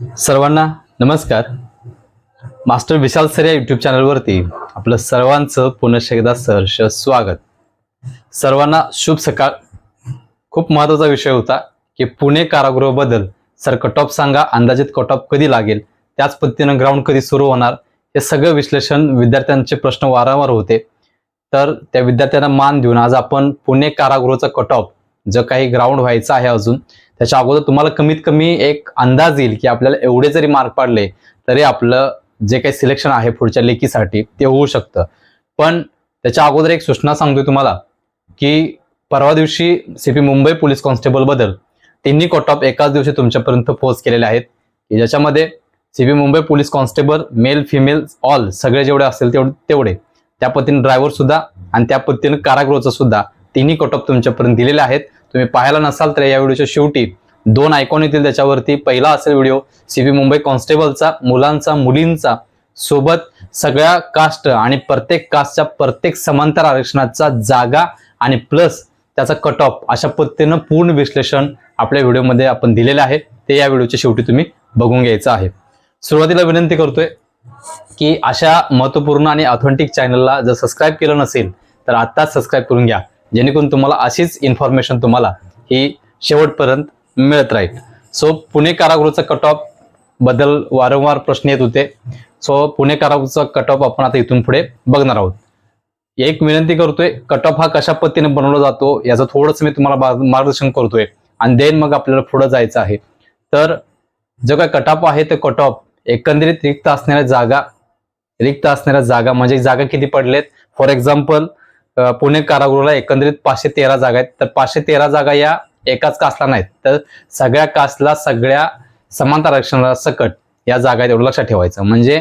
सर्वांना नमस्कार. Master Vishal sir या युट्यूब चॅनलवरती आपलं सर्वांचं पुनश्च एकदा सहर्ष स्वागत. सर्वांना शुभ सकाळ. खूप महत्त्वाचा विषय होता की पुणे कारागृहाबद्दल सर कटॉप सांगा अंदाजित कटॉप कधी लागेल त्याच पद्धतीनं ग्राउंड कधी सुरू होणार हे सगळं विश्लेषण विद्यार्थ्यांचे प्रश्न वारंवार होते. तर त्या विद्यार्थ्यांना मान देऊन आज आपण पुणे कारागृहाचा कटॉप जर काही ग्राउंड व्हायचं आहे अजून त्याच्या अगोदर तुम्हाला कमीत कमी एक अंदाज येईल की आपल्याला एवढे जरी मार्क पडले तरी आपलं जे काही सिलेक्शन आहे पुढच्या लेखीसाठी ते होऊ शकतं. पण त्याच्या अगोदर एक सूचना सांगतोय तुम्हाला की परवा दिवशी सीपी मुंबई पोलीस कॉन्स्टेबलबद्दल तिन्ही कट ऑफ एकाच दिवशी तुमच्यापर्यंत पोहोच केलेले आहेत की ज्याच्यामध्ये CP Mumbai police constable male female all सगळे जेवढे असतील तेवढे तेवढे. त्या पद्धतीने ड्रायव्हर सुद्धा आणि त्या पद्धतीने कारागृहाचं सुद्धा तिन्ही कटअप तुमच्यापर्यंत दिलेले आहेत. तुम्ही पाहायला नसाल तर या व्हिडिओच्या शेवटी दोन आयकॉन येतील त्याच्यावरती. पहिला असेल व्हिडिओ सीबी मुंबई कॉन्स्टेबलचा मुलांचा मुलींचा सोबत सगळ्या कास्ट आणि प्रत्येक कास्टच्या प्रत्येक समांतर आरक्षणाचा जागा आणि प्लस त्याचा कट ऑफ अशा पद्धतीनं पूर्ण विश्लेषण आपल्या व्हिडिओमध्ये आपण दिलेलं आहे. ते या व्हिडिओच्या शेवटी तुम्ही बघून घ्यायचं आहे. सुरुवातीला विनंती करतोय की अशा महत्त्वपूर्ण आणि ऑथेंटिक चॅनलला जर सबस्क्राईब केलं नसेल तर आत्ताच सबस्क्राईब करून घ्या. जेणेकरून तुम्हाला अशीच इन्फॉर्मेशन तुम्हाला ही शेवटपर्यंत मिळत राहील. सो पुणे कारागृहाचा कट ऑफबद्दल वारंवार प्रश्न येत होते. सो पुणे कारागृहाचा कट ऑफ आपण आता इथून पुढे बघणार आहोत. एक विनंती करतोय कट ऑफ हा कशा पद्धतीने बनवला जातो याचं थोडंसं मी तुम्हाला मार्गदर्शन करतोय आणि देन मग आपल्याला पुढे जायचं आहे. तर जो काय कट ऑफ आहे ते कट ऑफ एकंदरीत रिक्त असणाऱ्या जागा रिक्त असणाऱ्या जागा म्हणजे जागा किती पडलेत? फॉर एक्झाम्पल पुणे कारागृहाला एकंदरीत पाचशे तेरा जागा आहेत. तर पाचशे तेरा जागा या एकाच कास्टला नाहीत. तर सगळ्या कास्टला सगळ्या समांतर आरक्षणाला सकट या जागा आहेत एवढं लक्षात ठेवायचं. म्हणजे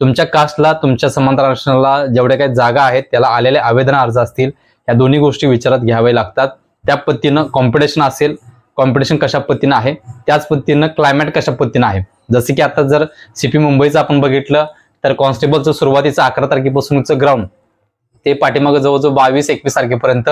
तुमच्या कास्टला तुमच्या समांतर आरक्षणाला जेवढ्या काही जागा आहेत त्याला आलेले आवेदन अर्ज असतील या दोन्ही गोष्टी विचारात घ्याव्या लागतात. त्या पद्धतीनं कॉम्पिटिशन असेल कॉम्पिटिशन कशा पद्धतीनं आहे त्याच पद्धतीनं क्लायमेट कशा पद्धतीनं आहे. जसे की आता जर सीपी मुंबईचं आपण बघितलं तर कॉन्स्टेबलचं सुरुवातीचं अकरा तारखेपासूनचं ग्राउंड ते पाठीमागं जवळजवळ बावीस एकवीस तारखेपर्यंत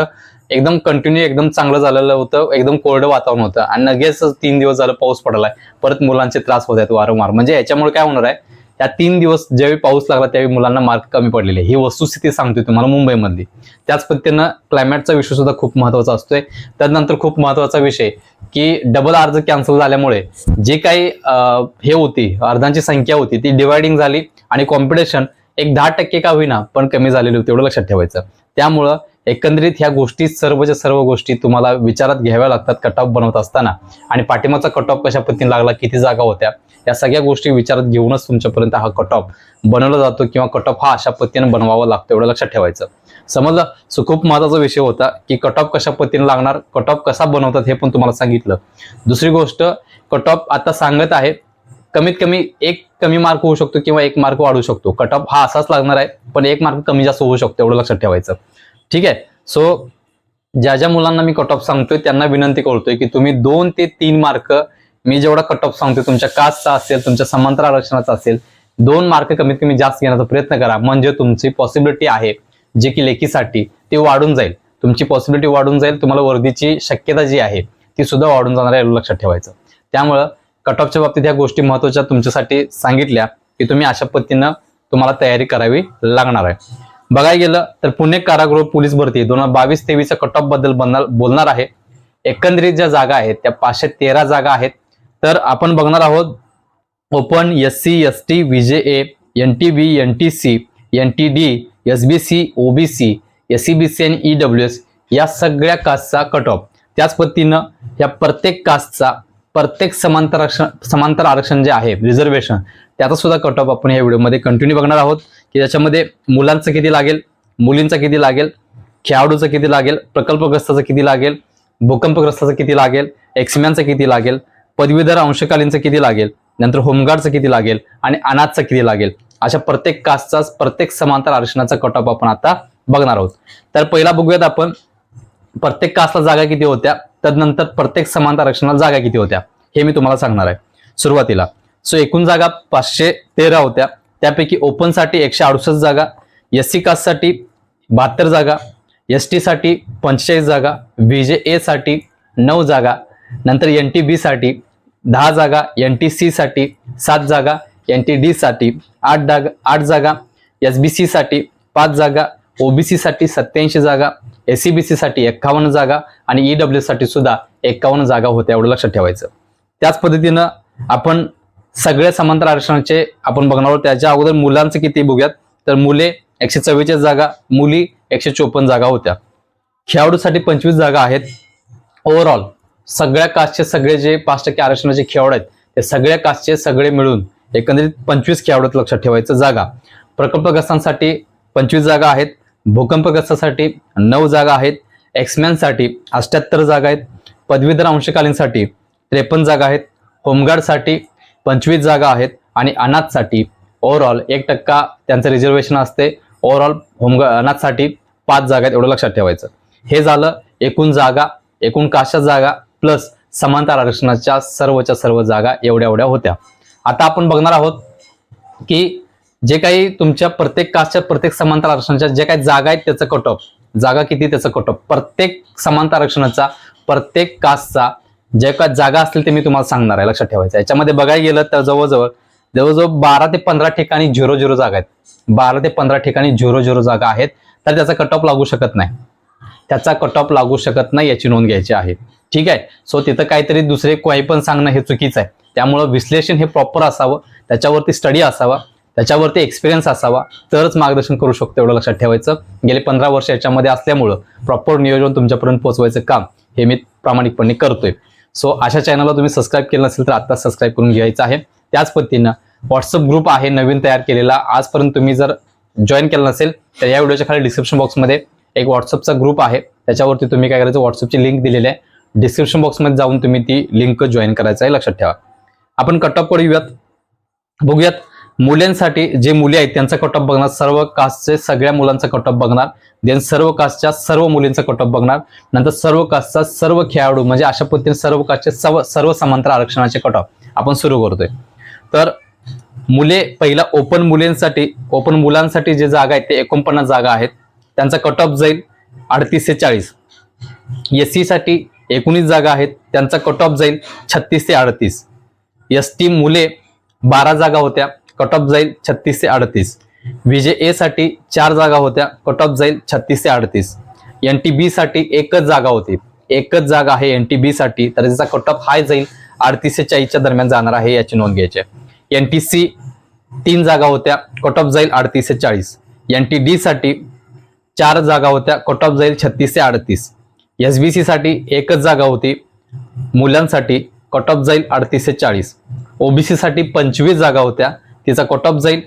एकदम कंटिन्यू एकदम चांगलं झालेलं होतं एकदम कोरडं वातावरण होतं. आणि लगेच तीन दिवस झालं पाऊस पडलाय. परत मुलांचे त्रास होत आहेत वारंवार. म्हणजे याच्यामुळे काय होणार आहे? या तीन दिवस ज्यावेळी पाऊस लागला त्यावेळी मुलांना मार्क कमी पडलेले ही वस्तुस्थिती सांगतोय तुम्हाला मुंबईमधली. त्याच पद्धतीनं क्लायमेटचा विषय सुद्धा खूप महत्त्वाचा असतोय. त्यानंतर खूप महत्त्वाचा विषय की डबल अर्ज कॅन्सल झाल्यामुळे जे काही हे होती अर्जांची संख्या होती ती डिवायडिंग झाली आणि कॉम्पिटिशन एक दहा टक्के का होईना पण कमी झालेली होती एवढं लक्षात ठेवायचं. त्यामुळं एकंदरीत ह्या गोष्टी सर्वच्या सर्व गोष्टी तुम्हाला विचारात घ्याव्या लागतात कट ऑफ बनवत असताना. आणि पाठिंबाचा कट ऑफ कशा पद्धतीने लागला किती जागा होत्या या सगळ्या गोष्टी विचारात घेऊनच तुमच्यापर्यंत हा कट ऑफ बनवला जातो किंवा कट ऑफ हा अशा पद्धतीने बनवावा लागतो एवढं लक्षात ठेवायचं. समजलं? सो खूप महत्त्वाचा विषय होता की कट ऑफ कशा पद्धतीने लागणार कट ऑफ कसा बनवतात हे पण तुम्हाला सांगितलं. दुसरी गोष्ट कट ऑफ आता सांगत आहे कमीत कमी एक कमी मार्क होऊ शकतो किंवा एक मार्क वाढू शकतो. कट ऑफ हा असाच लागणार आहे पण एक मार्क कमी जास्त होऊ शकतो एवढं लक्षात ठेवायचं. ठीक आहे? सो ज्या ज्या मुलांना मी कट ऑफ सांगतोय त्यांना विनंती करतोय की तुम्ही दोन ते तीन मार्क मी जेवढा कट ऑफ सांगतोय तुमच्या कास्टचा असेल तुमच्या समांतर आरक्षणाचा असेल दोन मार्क कमीत कमी जास्त घेण्याचा प्रयत्न करा. म्हणजे तुमची पॉसिबिलिटी आहे जे की लेखीसाठी ती वाढून जाईल. तुमची पॉसिबिलिटी वाढून जाईल तुम्हाला वर्दीची शक्यता जी आहे ती सुद्धा वाढून जाणार आहे एवढं लक्षात ठेवायचं. त्यामुळं कट ऑफच्या बाबतीत ह्या गोष्टी महत्त्वाच्या तुमच्यासाठी सांगितल्या की तुम्ही अशा पद्धतीनं तुम्हाला तयारी करावी लागणार आहे. बघायला गेलं तर पुणे कारागृह पोलीस भरती दोन हजार बावीस तेवीसच्या कट ऑफबद्दल बोलणार आहे. एकंदरीत ज्या जागा आहेत त्या पाचशे तेरा जागा आहेत. तर आपण बघणार आहोत open S C S T V A N T B N T C N T D S B C O B C S C B C आणि ई डब्ल्यू एस या सगळ्या कास्टचा कट ऑफ त्याच पद्धतीनं या प्रत्येक कास्टचा प्रत्येक समांतर आरक्षण समांतर आरक्षण जे आहे रिझर्वेशन त्याचा सुद्धा कट ऑफ आपण या व्हिडिओमध्ये कंटिन्यू बघणार आहोत. की ज्याच्यामध्ये मुलांचं किती लागेल मुलींचं किती लागेल खेळाडूचं किती लागेल प्रकल्पग्रस्ताचं किती लागेल भूकंपग्रस्ताचं किती लागेल एक्समॅनचं किती लागेल पदवीधर अंशकालीनचं किती लागेल नंतर होमगार्डचं किती लागेल आणि अनाथचं किती लागेल. अशा प्रत्येक कास्टचा प्रत्येक समांतर आरक्षणाचा कट ऑफ आपण आता बघणार आहोत. तर पहिला बघूयात आपण प्रत्येक कास्टला जागा किती होत्या तदनंतर प्रत्येक समानता आरक्षणाला जागा किती होत्या हे मी तुम्हाला सांगणार आहे. सुरुवातीला सो एकूण जागा पाचशे तेरा होत्या त्यापैकी ओपनसाठी एकशे अडुसष्ट जागा एस सी कास्टसाठी बहात्तर जागा एस टीसाठी पंचेचाळीस जागा व्ही जे एसाठी नऊ जागा नंतर एन टी बीसाठी दहा जागा एन टी सीसाठी सात जागा एन टी डीसाठी आठ जागा आठ जागा एस बी सीसाठी पाच जागा ओबीसीसाठी सत्याऐंशी जागा एस सी बी साठी एक्कावन्न जागा आणि ईडब्ल्यू साठी सुद्धा एक्कावन्न जागा होत्या एवढं लक्षात ठेवायचं. त्याच पद्धतीनं आपण सगळ्या समांतर आरक्षणाचे आपण बघणार आहोत. त्याच्या अगोदर मुलांचं किती बघूयात. तर मुले एकशे चव्वेचाळीस जागा मुली एकशे चोपन्न जागा होत्या. खेळाडूसाठी पंचवीस जागा आहेत. ओव्हरऑल सगळ्या कास्टचे सगळे जे पाच टक्के आरक्षणाचे खेळाडू आहेत ते सगळ्या कास्टचे सगळे मिळून एकंदरीत पंचवीस खेळाडूत लक्षात ठेवायचं जागा. प्रकल्पग्रस्तांसाठी पंचवीस जागा आहेत. भूकंपग्रस्तासाठी नऊ जागा आहेत. एक्समॅनसाठी अष्ट्याहत्तर जागा आहेत. पदवीधर अंशकालीनसाठी त्रेपन्न जागा आहेत. होमगार्डसाठी पंचवीस जागा आहेत आणि अनाथसाठी ओव्हरऑल एक टक्का त्यांचं रिझर्वेशन असते. ओव्हरऑल होमगा अनाथसाठी पाच जागा आहेत एवढं लक्षात ठेवायचं. हे झालं एकूण जागा एकूण काशा जागा प्लस समांतर आरक्षणाच्या सर्वच्या सर्व जागा एवढ्या एवढ्या होत्या. आता आपण बघणार आहोत की जे काही तुमच्या प्रत्येक कास्टच्या प्रत्येक समांतर आरक्षणाच्या जे काही जागा आहेत त्याचं कट ऑफ जागा किती त्याचं कट ऑफ प्रत्येक समांतर आरक्षणाचा प्रत्येक कास्टचा जे काय जागा असतील ते मी तुम्हाला सांगणार आहे. लक्षात ठेवायचं याच्यामध्ये बघायला गेलं तर जवळजवळ जवळजवळ बारा ते पंधरा ठिकाणी झिरो झिरो जागा आहेत. बारा ते पंधरा ठिकाणी झिरो झिरो जागा आहेत. तर त्याचा कट ऑफ लागू शकत नाही. त्याचा कट ऑफ लागू शकत नाही याची नोंद घ्यायची आहे. ठीक आहे? सो तिथं काहीतरी दुसरे काही पण सांगणं हे चुकीचं आहे. त्यामुळं विश्लेषण हे प्रॉपर असावं. त्याच्यावरती स्टडी असावा. त्याच्यावरती एक्सपिरियन्स असावा. तरच मार्गदर्शन करू शकतो एवढं लक्षात ठेवायचं. गेले पंधरा वर्ष याच्यामध्ये असल्यामुळं प्रॉपर नियोजन तुमच्यापर्यंत पोहोचवायचं काम हे मी प्रामाणिकपणे करतोय. सो अशा चॅनलला तुम्ही सबस्क्राईब केलं नसेल तर आता सबस्क्राईब करून घ्यायचं आहे. त्याच पद्धतीनं व्हॉट्सअप ग्रुप आहे नवीन तयार केलेला. आजपर्यंत तुम्ही जर जॉईन केलं नसेल तर या व्हिडिओच्या खाली डिस्क्रिप्शन बॉक्समध्ये एक व्हॉट्सअपचा ग्रुप आहे. त्याच्यावरती तुम्ही काय करायचं व्हॉट्सअपची लिंक दिलेली आहे. डिस्क्रिप्शन बॉक्समध्ये जाऊन तुम्ही ती लिंक जॉईन करायचं आहे लक्षात ठेवा. आपण कट ऑफ करूयात. बघूयात. मुलांसाठी जे मुली आहेत त्यांचा कटॉप बघणार. सर्व कास्टचे सगळ्या मुलांचा कटॉप बघणार. देन सर्व कास्टच्या सर्व मुलींचा कट बघणार. नंतर सर्व कास्टचा सर्व खेळाडू म्हणजे अशा पद्धतीने सर्व कास्टचे सर्व सर्व समांतर आरक्षणाचे कटॉप आपण सुरू करतोय. तर मुले पहिला ओपन मुलींसाठी ओपन मुलांसाठी जे जागा आहेत ते एकोणपन्नास जागा आहेत. त्यांचा कट ऑफ जाईल अडतीस ते चाळीस. एस सीसाठी एकोणीस जागा आहेत त्यांचा कट ऑफ जाईल छत्तीस ते अडतीस. एस टी मुले बारा जागा होत्या. कट ऑफ जाईल छत्तीस ते अडतीस. विजे ए साठी चार जागा होत्या कट ऑफ जाईल छत्तीस ते अडतीस. एन टी बी साठी एकच जागा होती. एकच जागा आहे एन टी बी साठी तर त्याचा कट ऑफ हाय जाईल अडतीस ते चाळीसच्या दरम्यान जाणार आहे याची नोंद घ्यायची आहे. एन टी सी तीन जागा होत्या कट ऑफ जाईल अडतीस ते चाळीस. एन टी डी साठी चार जागा होत्या कट ऑफ जाईल छत्तीस ते अडतीस. एस बी सी साठी एकच जागा होती मुलांसाठी कट ऑफ जाईल अडतीस ते चाळीस. ओबीसी साठी पंचवीस जागा होत्या तिचा कट ऑफ जाईल.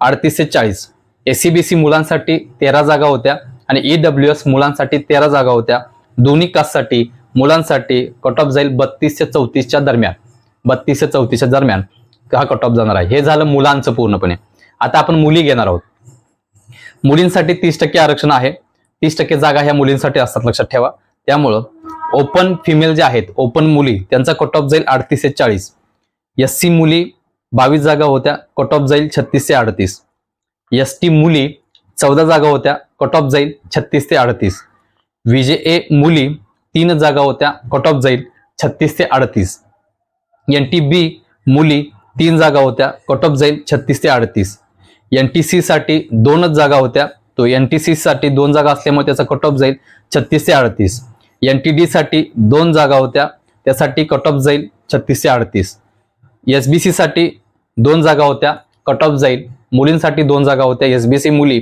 अडतीस ते चाळीस. एस सी बी सी मुलांसाठी तेरा जागा होत्या आणि ई डब्ल्यू एस मुलांसाठी तेरा जागा होत्या. दोन्ही कास्टसाठी मुलांसाठी कट ऑफ जाईल बत्तीस ते चौतीसच्या दरम्यान. बत्तीस ते चौतीसच्या दरम्यान हा कट ऑफ जाणार आहे. हे झालं मुलांचं पूर्णपणे. आता आपण मुली घेणार आहोत. मुलींसाठी तीस टक्के आरक्षण आहे. तीस टक्के जागा ह्या मुलींसाठी असतात लक्षात ठेवा. त्यामुळं ओपन फिमेल जे आहेत ओपन मुली त्यांचा कट ऑफ जाईल अडतीस ते चाळीस. एस सी मुली बावीस जागा होत्या कट ऑफ जाईल छत्तीस ते अडतीस. एस टी मुली चौदा जागा होत्या कट ऑफ जाईल छत्तीस ते अडतीस. विजे ए मुली तीन जागा होत्या कट ऑफ जाईल छत्तीस ते अडतीस. एन टी बी मुली तीन जागा होत्या कट ऑफ जाईल छत्तीस ते अडतीस. एन टी सी साठी दोनच जागा होत्या तो एन टी सी साठी दोन जागा असल्यामुळे त्याचा कट ऑफ जाईल छत्तीस ते अडतीस. एन टी डी साठी दोन जागा होत्या त्यासाठी कट ऑफ जाईल छत्तीस ते अडतीस. एस बी सी साठी दोन जागा होत्या कट ऑफ जाईल. मुलींसाठी दोन जागा होत्या एस बी सी मुली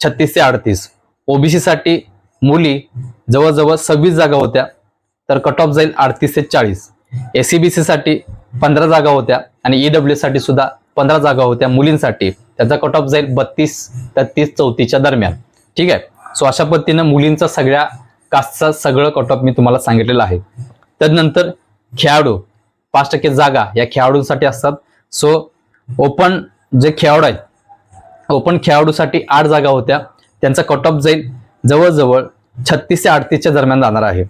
छत्तीस ते अडतीस. ओबीसी साठी मुली जवळजवळ सव्वीस जागा होत्या तर कट ऑफ जाईल अडतीस ते चाळीस. एस सी बी सीसाठी पंधरा जागा होत्या आणि ईडब्ल्यू साठी सुद्धा पंधरा जागा होत्या मुलींसाठी. त्याचा कट ऑफ जाईल बत्तीस ते तीस चौतीसच्या दरम्यान. ठीक आहे? सो अशा पद्धतीनं मुलींचा सगळ्या कास्टचा सगळं कट ऑफ मी तुम्हाला सांगितलेलं आहे. त्यानंतर खेळाडू. पाच टक्के जागा या खेळाडूंसाठी असतात. सो ओपन जे खेळाडू आहेत ओपन खेळाडूसाठी आठ जागा होत्या. त्यांचा कट ऑफ जाईल. जवळजवळ छत्तीस ते अडतीसच्या दरम्यान जाणार आहे.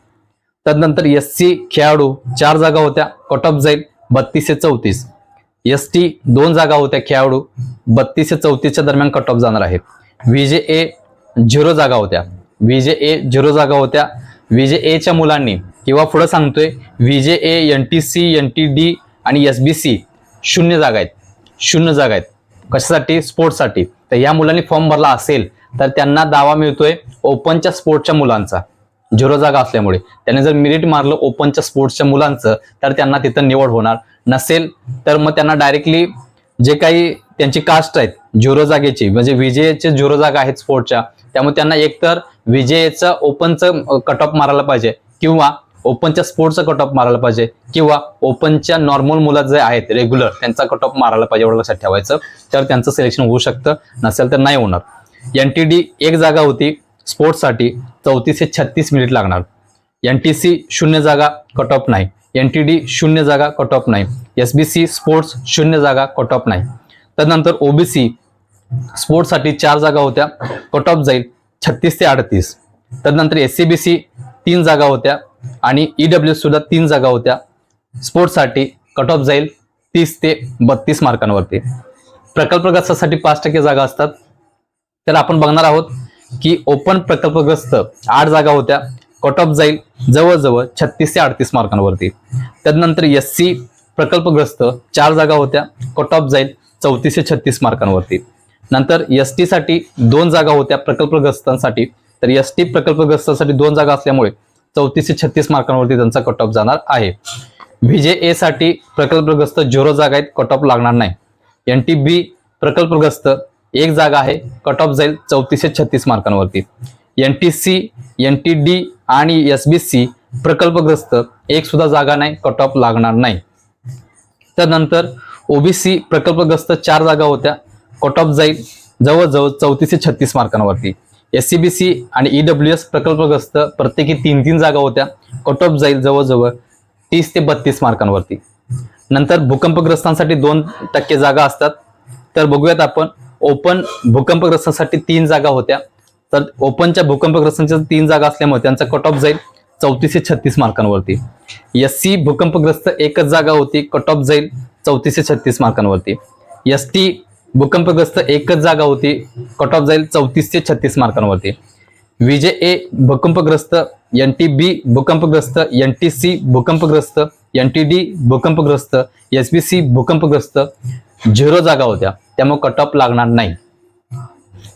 त्यानंतर एस सी खेळाडू चार जागा होत्या कट ऑफ जाईल. बत्तीस ते चौतीस. एस टी दोन जागा होत्या खेळाडू बत्तीस ते चौतीसच्या दरम्यान कट ऑफ जाणार आहे. विजे ए झिरो जागा होत्या. विजे ए झिरो जागा होत्या. विजे एच्या मुलांनी किंवा पुढं सांगतोय V J A N T C N T D आणि एस बी सी शून्य जागा आहेत. शून्य जागा आहेत. कशासाठी? स्पोर्ट्ससाठी. तर या मुलांनी फॉर्म भरला असेल तर त्यांना दावा मिळतोय ओपनच्या स्पोर्ट्सच्या मुलांचा. झिरो जागा असल्यामुळे. त्याने जर मिरिट मारलं ओपनच्या स्पोर्ट्सच्या मुलांचं तर त्यांना तिथं निवड होणार नसेल. तर मग त्यांना डायरेक्टली जे काही त्यांची कास्ट आहेत झिरो जागेची म्हणजे विजयचे झिरो जागा आहेत स्पोर्टच्या त्यामुळे त्यांना एकतर विजयचं ओपनचं कट ऑफ मारायला पाहिजे किंवा ओपनच्या स्पोर्टचं कट ऑफ मारायला पाहिजे किंवा ओपनच्या नॉर्मल मुलं जे आहेत रेग्युलर त्यांचा कट ऑफ मारायला पाहिजे एवढं लक्षात ठेवायचं. तर त्यांचं सिलेक्शन होऊ शकतं नसेल तर नाही होणार. एन टी डी एक जागा होती स्पोर्ट्ससाठी चौतीस ते छत्तीस मिनिट लागणार. एन टी सी शून्य जागा कट ऑफ नाही. एन टी डी शून्य जागा कट ऑफ नाही. एस बी सी स्पोर्ट्स शून्य जागा कट ऑफ नाही. त्यानंतर ओबीसी स्पोर्ट्ससाठी चार जागा होत्या कट ऑफ जाईल छत्तीस ते अडतीस. त्यानंतर एस सी बी सी तीन जागा होत्या आणि ईडब्ल्यू सुद्धा तीन जागा होत्या. स्पोर्ट्ससाठी कट ऑफ जाईल तीस ते बत्तीस मार्कांवरती. प्रकल्पग्रस्तासाठी पाच टक्के जागा असतात. तर आपण बघणार आहोत की ओपन प्रकल्पग्रस्त आठ जागा होत्या. कट ऑफ जाईल जवळजवळ छत्तीस ते अडतीस मार्कांवरती. त्यानंतर एस सी प्रकल्पग्रस्त चार जागा होत्या. कट ऑफ जाईल चौतीस ते छत्तीस मार्कांवरती. नंतर एस टी साठी दोन जागा होत्या प्रकल्पग्रस्तांसाठी तर एस टी प्रकल्पग्रस्तांसाठी दोन जागा असल्यामुळे चौतीस ते छत्तीस मार्कांवरती त्यांचा कट ऑफ जाणार आहे. व्हीजे ए साठी प्रकल्पग्रस्त झिरो जागा आहेत कट ऑफ लागणार नाही. एन टी बी प्रकल्पग्रस्त एक जागा आहे कट ऑफ जाईल चौतीस ते छत्तीस मार्कांवरती. N T C N T D आणि एस बी सी प्रकल्पग्रस्त एक सुद्धा जागा नाही कट ऑफ लागणार नाही. त्यानंतर ओबीसी प्रकल्पग्रस्त चार जागा होत्या कट ऑफ जाईल जवळजवळ चौतीस ते छत्तीस मार्कांवरती. एस सी बी सी आणि ईडब्ल्यू एस प्रकल्पग्रस्त प्रत्येकी तीन तीन जागा होत्या. कट ऑफ जाईल जवळजवळ तीस ते बत्तीस मार्कांवरती. नंतर भूकंपग्रस्तांसाठी दोन टक्के जागा असतात. तर बघूयात आपण ओपन भूकंपग्रस्तांसाठी तीन जागा होत्या. तर ओपनच्या भूकंपग्रस्तांच्या तीन जागा असल्यामुळे त्यांचा कट ऑफ जाईल चौतीस ते छत्तीस मार्कांवरती. एस सी भूकंपग्रस्त एकच जागा होती कट ऑफ जाईल चौतीस ते छत्तीस मार्कांवरती. एस टी भूकंपग्रस्त एकच जागा होती. कट ऑफ जाईल चौतीस ते छत्तीस मार्कांवरती. विजे ए भूकंपग्रस्त. एन टी बी भूकंपग्रस्त. एन टी सी भूकंपग्रस्त. एन टी डी भूकंपग्रस्त. एस बी सी भूकंपग्रस्त. झिरो जागा होत्या. त्यामुळे कट ऑफ लागणार नाही.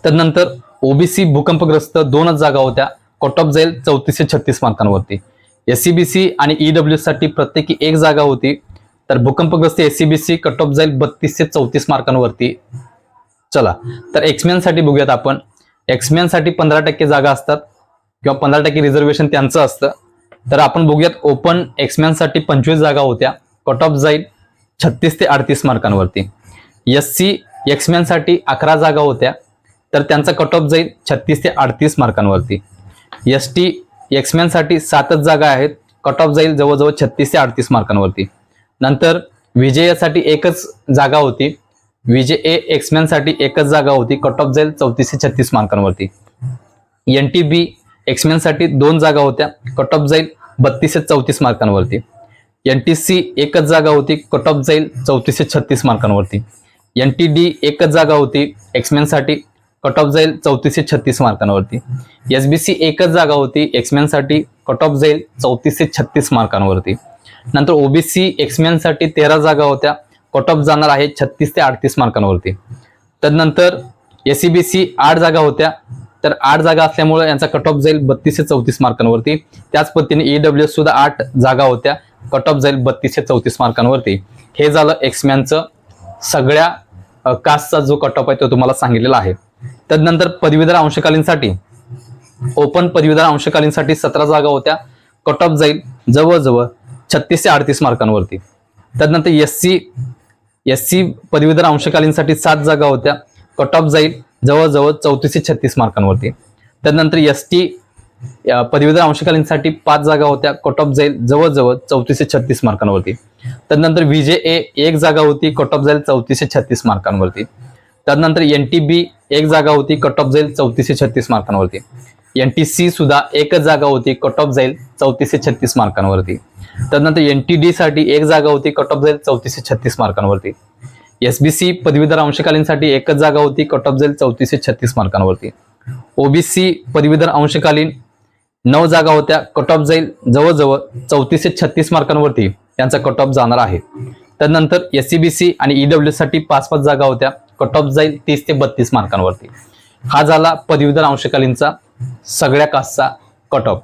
त्यानंतर ओबीसी भूकंपग्रस्त दोनच जागा होत्या. कट ऑफ जाईल चौतीस ते छत्तीस मार्कांवरती. एस सी बी सी आणि ईडब्ल्यू साठी प्रत्येकी एक जागा होती. तर भूकंपग्रस्त S C B C cut off जाईल बत्तीस ते चौतीस मार्कांवरती. चला तर एक्समॅनसाठी बघूयात आपण. एक्समॅनसाठी पंधरा टक्के जागा असतात किंवा पंधरा टक्के रिझर्वेशन त्यांचं असतं. तर आपण बघूयात ओपन एक्समॅनसाठी पंचवीस जागा होत्या. कट ऑफ जाईल छत्तीस ते अडतीस मार्कांवरती. एस सी एक्समॅनसाठी अकरा जागा होत्या. तर त्यांचा कट ऑफ जाईल छत्तीस ते अडतीस मार्कांवरती. एस टी एक्समॅनसाठी सातच जागा आहेत. कट ऑफ जाईल जवळजवळ छत्तीस ते अडतीस मार्कांवरती. नंतर विजयासाठी एकच जागा होती. विजय ए एक्समॅनसाठी एकच जागा होती. कट ऑफ जाईल चौतीस ते छत्तीस मार्कांवरती. एन टी बी एक्समॅनसाठी दोन जागा होत्या. कट ऑफ जाईल बत्तीस ते चौतीस मार्कांवरती. एन टी सी एकच जागा होती. कट ऑफ जाईल चौतीस ते छत्तीस मार्कांवरती. एन टी डी एकच जागा होती. एक्समॅनसाठी कट ऑफ जाईल चौतीस ते छत्तीस मार्कांवरती. एस बी सी एकच जागा होती. एक्समॅनसाठी कट ऑफ जाईल चौतीस ते छत्तीस मार्कांवरती. नंतर ओबीसी एक्समॅनसाठी तेरा जागा होत्या. कट ऑफ जाणार आहे छत्तीस ते अडतीस मार्कांवरती. त्यानंतर एस सी बी सी आठ जागा होत्या. तर आठ जागा असल्यामुळे यांचा कट ऑफ जाईल बत्तीस ते चौतीस मार्कांवरती. त्याच पद्धतीने ईडब्ल्यू सुद्धा आठ जागा होत्या. कट ऑफ जाईल बत्तीस ते चौतीस मार्कांवरती. हे झालं एक्समॅनचं सगळ्या कास्टचा जो कट ऑफ आहे तो तुम्हाला सांगितलेला आहे. त्यानंतर पदवीधर अंशकालीनसाठी ओपन पदवीधर अंशकालीनसाठी सतरा जागा होत्या. कट ऑफ जाईल जवळजवळ छत्तीस ते अडतीस मार्कांवरती. त्यानंतर एस सी एस सी पदवीधर अंशकालीनसाठी सात जागा होत्या. कट ऑफ जाईल जवळजवळ चौतीस ते छत्तीस मार्कांवरती. त्यानंतर एस टी पदवीधर अंशकालीनसाठी पाच जागा होत्या. कट ऑफ जाईल जवळजवळ चौतीस ते छत्तीस मार्कांवरती. त्यानंतर व्हीजे ए एक जागा होती. कट ऑफ जाईल चौतीस ते छत्तीस मार्कांवरती. त्यानंतर एन टी बी एक जागा होती. कट ऑफ जाईल चौतीस ते छत्तीस मार्कांवरती. एन टी सी सुद्धा एकच जागा होती. कट ऑफ जाईल चौतीस ते छत्तीस मार्कांवरती. त्यानंतर एन टी डी साठी एक जागा होती कट ऑफ जाईल चौतीसशे छत्तीस मार्कांवरती. एसबीसी पदवीधर अंशकालीनसाठी एकच जागा होती कट ऑफ जाईल चौतीसशे छत्तीस मार्कांवरती. ओबीसी पदवीधर अंशकालीन नऊ जागा होत्या कट ऑफ जाईल जवळजवळ चौतीसशे छत्तीस मार्कांवरती त्यांचा कट ऑफ जाणार आहे. त्यानंतर एस सी बी सी आणि ईडब्ल्यू साठी पाच पाच जागा होत्या कट ऑफ जाईल तीस ते बत्तीस मार्कांवरती. हा झाला पदवीधर अंशकालीनचा सगळ्या कास्टचा कट ऑफ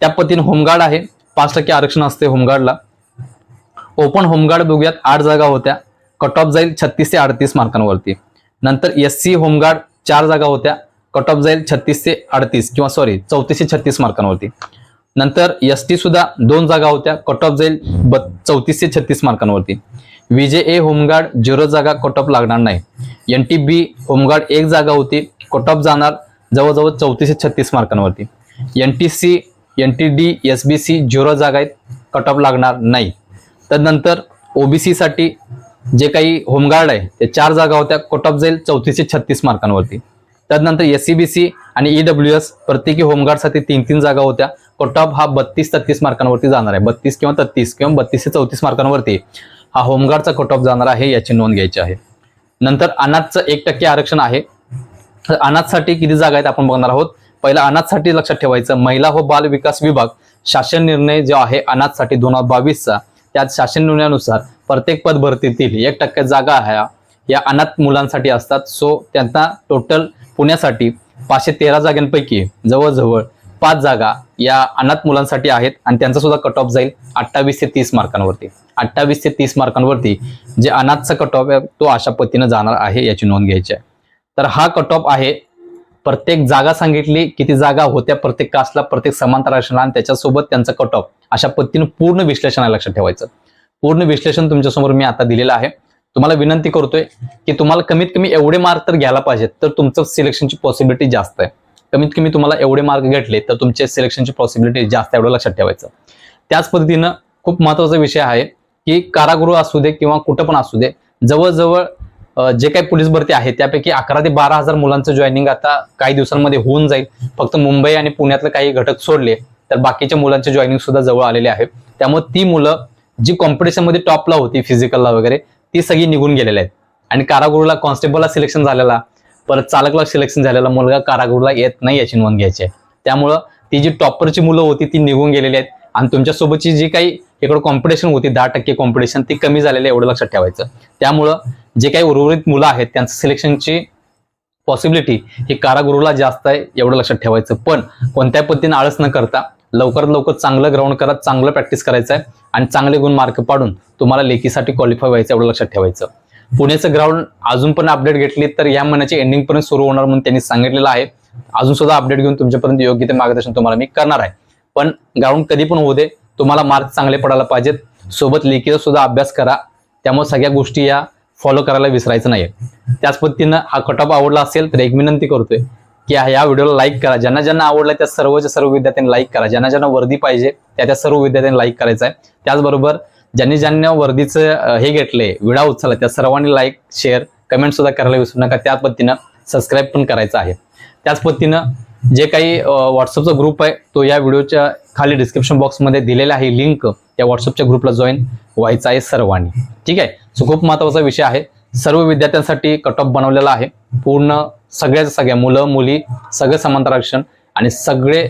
त्या पद्धतीने होमगार्ड आहे पाच टक्के आरक्षण असते होमगार्डला. ओपन होमगार्ड बघूयात आठ जागा होत्या. कट ऑफ जाईल छत्तीस ते अडतीस मार्कांवरती. नंतर एस सी होमगार्ड चार जागा होत्या. कट ऑफ जाईल छत्तीस ते अडतीस किंवा सॉरी चौतीस ते छत्तीस मार्कांवरती. नंतर एस टी सुद्धा दोन जागा होत्या. कट ऑफ जाईल ब चौतीस ते छत्तीस मार्कांवरती. V J A home guard zero जागा कट ऑफ लागणार नाही. एन टी बी होमगार्ड एक जागा होती. कट ऑफ जाणार जवळजवळ चौतीस ते छत्तीस मार्कांवरती. N T C N T D S B C zero जागा आहेत. कट ऑफ लागणार नाही. त्यानंतर ओबीसी साठी जे काही होमगार्ड आहे ते चार जागा होत्या. कट ऑफ जाईल चौतीसशे छत्तीस मार्कांवरती. त्यानंतर एस सी बी सी आणि ई डब्ल्यू एस प्रत्येकी होमगार्डसाठी तीन तीन जागा होत्या. कट ऑफ हा बत्तीस तत्तीस मार्कांवरती जाणार आहे. बत्तीस किंवा तत्तीस किंवा बत्तीस ते चौतीस मार्कांवरती हा होमगार्डचा कट ऑफ जाणार आहे याची नोंद घ्यायची आहे. नंतर अनाथचं एक टक्के आरक्षण आहे. तर अनाथसाठी किती जागा आहेत आपण बघणार आहोत? पहिला अनाथसाठी लक्षात ठेवायचं. महिला व बाल विकास विभाग शासन निर्णय जो आहे अनाथसाठी दोन हजार बावीसचा. त्यात शासन निर्णयानुसार प्रत्येक पद भरतीतील एक टक्के जागा ह्या या अनाथ मुलांसाठी असतात. सो त्यांना टोटल पुण्यासाठी पाचशे तेरा जागांपैकी जवळजवळ पाच जागा या अनाथ मुलांसाठी आहेत आणि त्यांचा सुद्धा कट ऑफ जाईल अठ्ठावीस ते तीस मार्कांवरती. अठ्ठावीस ते तीस मार्कांवरती जे अनाथचा कट ऑफ आहे तो अशा पद्धतीनं जाणार आहे याची नोंद घ्यायची आहे. तर हा कट ऑफ आहे प्रत्येक जागा सांगितली किती जागा होत्या प्रत्येक कास्टला प्रत्येक समांतर आरक्षणाला आणि त्याच्यासोबत त्यांचा कट ऑफ अशा पद्धतीनं पूर्ण विश्लेषण आहे लक्षात ठेवायचं. पूर्ण विश्लेषण तुमच्यासमोर मी आता दिलेलं आहे. तुम्हाला विनंती करतोय की तुम्हाला कमीत कमी एवढे मार्क तर घ्यायला पाहिजेत तर तुमचं सिलेक्शनची पॉसिबिलिटी जास्त आहे. कमीत कमी तुम्हाला एवढे मार्क घेतले तर तुमचे सिलेक्शनची पॉसिबिलिटी जास्त आहे, एवढं लक्षात ठेवायचं. त्याच पद्धतीनं खूप महत्त्वाचा विषय आहे की कारागृह असू दे किंवा कुठं पण असू दे जवळजवळ जे काही पोलीस भरती आहे त्यापैकी अकरा ते बारा हजार मुलांचं जॉईनिंग आता काही दिवसांमध्ये होऊन जाईल. फक्त मुंबई आणि पुण्यातले काही घटक सोडले तर बाकीच्या मुलांचे जॉईनिंग सुद्धा जवळ आलेले आहे. त्यामुळे ती मुलं जी कॉम्पिटिशनमध्ये टॉपला होती फिजिकलला वगैरे ती सगळी निघून गेलेले आहेत. आणि कारागृहला कॉन्स्टेबलला सिलेक्शन झालेला परत चालकला सिलेक्शन झालेला मुलगा कारागृहला येत नाही याची नोंद घ्यायची आहे. त्यामुळं ती जी टॉपरची मुलं होती ती निघून गेलेली आहेत. आणि तुमच्यासोबतची जी काही इकडं कॉम्पिटिशन होती दहा टक्के कॉम्पिटिशन ती कमी झालेली आहे एवढं लक्षात ठेवायचं. त्यामुळं जे काही उर्वरित मुलं आहेत त्यांचं सिलेक्शनची पॉसिबिलिटी ही कारागृहला जास्त आहे एवढं लक्षात ठेवायचं. पण कोणत्या पद्धतीने आळस न करता लवकरात लवकर चांगलं ग्राउंड करत चांगलं प्रॅक्टिस करायचं आहे आणि चांगले गुण मार्क पाडून तुम्हाला लेखीसाठी क्वालिफाय व्हायचं एवढं लक्षात ठेवायचं. पुण्याचं ग्राउंड अजून पण अपडेट घेतली तर या महिन्याची एंडिंग पर्यंत सुरू होणार म्हणून त्यांनी सांगितलेलं आहे. अजून सुद्धा अपडेट घेऊन तुमच्यापर्यंत योग्य ते मार्गदर्शन तुम्हाला मी करणार आहे. पण ग्राउंड कधी पण होऊ दे तुम्हाला मार्क चांगले पडायला पाहिजेत. सोबत लेखीचा सुद्धा अभ्यास करा. त्यामुळे सगळ्या गोष्टी या फॉलो करायला विसरायचं नाही त्याच पद्धतीनं हा कटॉप आवडला असेल तर एक विनंती करतोय की या व्हिडिओला लाईक करा. ज्यांना ज्यांना आवडला त्या सर्वच्या सर्व विद्यार्थ्यांनी लाईक करा. ज्यांना ज्यांना वर्दी पाहिजे त्या त्या सर्व विद्यार्थ्यांनी लाईक करायचं आहे. त्याचबरोबर ज्यांनी ज्यांना वर्दीचं हे घेतलंय विडा उचलला त्या सर्वांनी लाईक शेअर कमेंट सुद्धा करायला विसरू नका. त्या पद्धतीनं सबस्क्राईब पण करायचं आहे. त्याच पद्धतीनं जे काही व्हॉट्सअपचा ग्रुप आहे तो या व्हिडिओच्या खाली डिस्क्रिप्शन बॉक्समध्ये दिलेला आहे लिंक त्या व्हॉट्सअपच्या ग्रुपला जॉईन व्हायचा आहे सर्वांनी. ठीक आहे? सो खूप महत्त्वाचा विषय आहे. सर्व विद्यार्थ्यांसाठी कट ऑफ बनवलेला आहे. पूर्ण सगळ्याच सगळ्या मुलं मुली सगळे समांतर आरक्षण आणि सगळे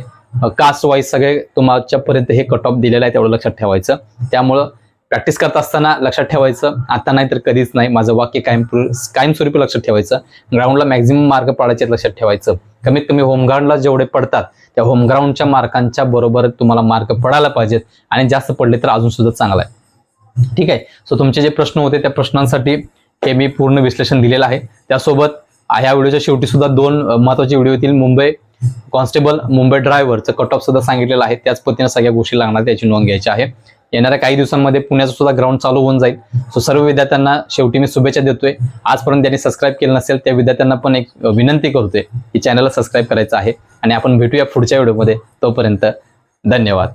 कास्ट वाईज सगळे तुमच्यापर्यंत हे कट ऑफ दिलेलं आहे तेवढं लक्षात ठेवायचं. त्यामुळं प्रॅक्टिस करत असताना लक्षात ठेवायचं. आता नाही तर कधीच नाही. माझं वाक्य कायम कायमस्वरूपी लक्षात ठेवायचं. ग्राउंडला मॅक्झिमम मार्क पडायचे लक्षात ठेवायचं. कमीत कमी होमग्राऊंडला जेवढे पडतात त्या होमग्राऊंडच्या मार्कांच्या बरोबर तुम्हाला मार्क पडायला पाहिजेत आणि जास्त पडले तर अजून सुद्धा चांगला आहे. ठीक आहे? सो तुमचे जे प्रश्न होते त्या प्रश्नांसाठी हे मी पूर्ण विश्लेषण दिलेलं आहे. त्यासोबत ह्या व्हिडिओच्या शेवटी सुद्धा दोन महत्त्वाचे व्हिडिओ येतील. मुंबई कॉन्स्टेबल मुंबई ड्रायव्हरचं कट ऑफ सुद्धा सांगितलेलं आहे. त्याच पद्धतीने सगळ्या गोष्टी लागणार त्याची नोंद घ्यायची आहे. येणाऱ्या काही दिवसांमध्ये पुण्याचं सुद्धा ग्राउंड चालू होऊन जाईल. सो सर्व विद्यार्थ्यांना शेवटी मी शुभेच्छा देतोय. आजपर्यंत ज्यांनी सबस्क्राईब केलं नसेल त्या विद्यार्थ्यांना पण एक विनंती करतोय की चॅनलला सबस्क्राईब करायचं आहे. आणि आपण भेटूया पुढच्या व्हिडिओमध्ये तोपर्यंत धन्यवाद.